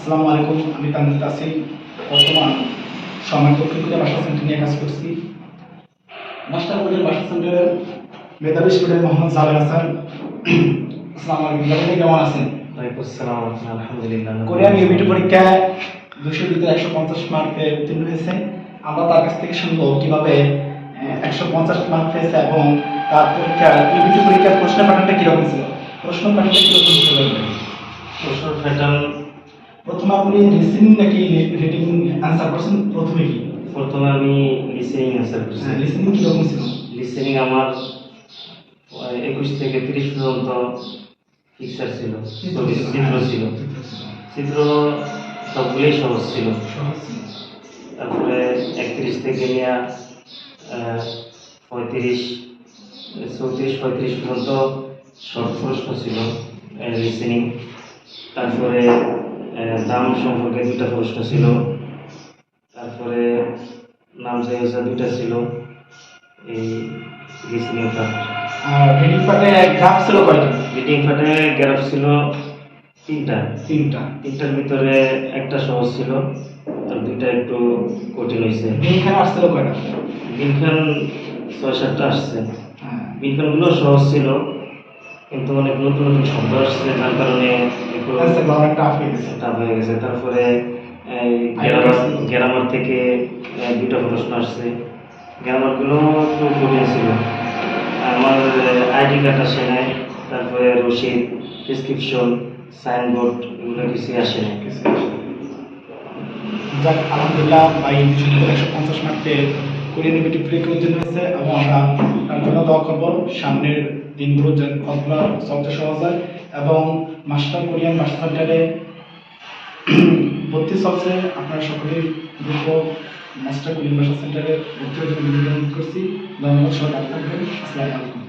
আসসালামু আলাইকুম আমি তানজিদ তাসিম বর্তমান সময় দক্ষিণ বাসা সেন্টার নিয়ে কাজ করছি। মাস্টার কোরিয়ান বাসা সেন্টারের মেধাবী স্টুডেন্ট মোহাম্মদ জাবের হাসান। আসসালামু আলাইকুম ভাই কেমন আছেন? ওয়ালাইকুম আসসালাম আলহামদুলিল্লাহ। কোরিয়ান ইউবিটি পরীক্ষায় দুশোর ভিতরে একশো পঞ্চাশ মার্ক পেয়ে উত্তীর্ণ হয়েছে। আমরা তার কাছ থেকে শুনব কীভাবে একশো পঞ্চাশ মার্ক পেয়েছে এবং তার পরীক্ষা ইউবিটি পরীক্ষার প্রশ্ন প্যাটার্নটা কীরকম ছিল? প্রশ্ন প্যাটার্নটা কীরকম ছিল? প্রশ্ন প্যাটার্ন প্রথমে আপনি লিসেনিং নাকি রিডিং অ্যান্সার করছেন? প্রথমে কি? প্রথমে আমি লিসেনিং অ্যান্সার করছি। লিসেনিং কীরকম ছিল? লিসেনিং আমার একুশ থেকে তিরিশ পর্যন্ত ফিক্সার ছিল ছবি চিত্র ছিল। চিত্র সবগুলোই সহজ ছিল। তারপরে একত্রিশ থেকে নিয়ে পঁয়ত্রিশ চৌত্রিশ পঁয়ত্রিশ পর্যন্ত শর্ট প্রশ্ন ছিল লিসেনিং তারপরে দাম সম্পর্কে দুটা প্রশ্ন ছিল। তারপরে নাম জায়গা দুটা ছিল। এই লিসেনিংটা আর রিডিং পার্টে গ্রাফ ছিল কয়টা? রিডিং ফাটে গ্যারাপ ছিল তিনটা। তিনটা। তিনটার ভিতরে একটা সহজ ছিল আর দুইটা একটু কঠিন হয়েছে এখানে আসছিল কয়টা? বিনখান ছয় সাতটা আসছে। হ্যাঁ। বিনখানগুলো সহজ ছিল। কিন্তু অনেক নতুন নতুন শব্দ আসছে যার কারণে টাফ হয়ে গেছে। হয়ে গেছে। তারপরে গ্রামার থেকে দুটো প্রশ্ন আসছে। গ্রামারগুলো একটু কঠিন ছিল। আমার আইডি কার্ড আসে নাই। তারপরে রসিদ প্রেসক্রিপশন সাইনবোর্ড এগুলো কিছুই আসে নাই। যাক আলহামদুলিল্লাহ ভাই একশো পঞ্চাশ মার্ক ইউবিটি পরীক্ষা উত্তীর্ণ হয়েছে এবং আমরা জন্য দোয়া করব। সামনের দিনগুলো যেন ফলগুলো চলতে সহজ হয়। এবং মাস্টার কোরিয়ান মাস্টার সেন্টারে ভর্তি চলছে। আপনারা সকলেই দ্রুত মাস্টার কোরিয়ান মাস্টার সেন্টারে ভর্তি যাবেন, করছি ধন্যবাদ সবাই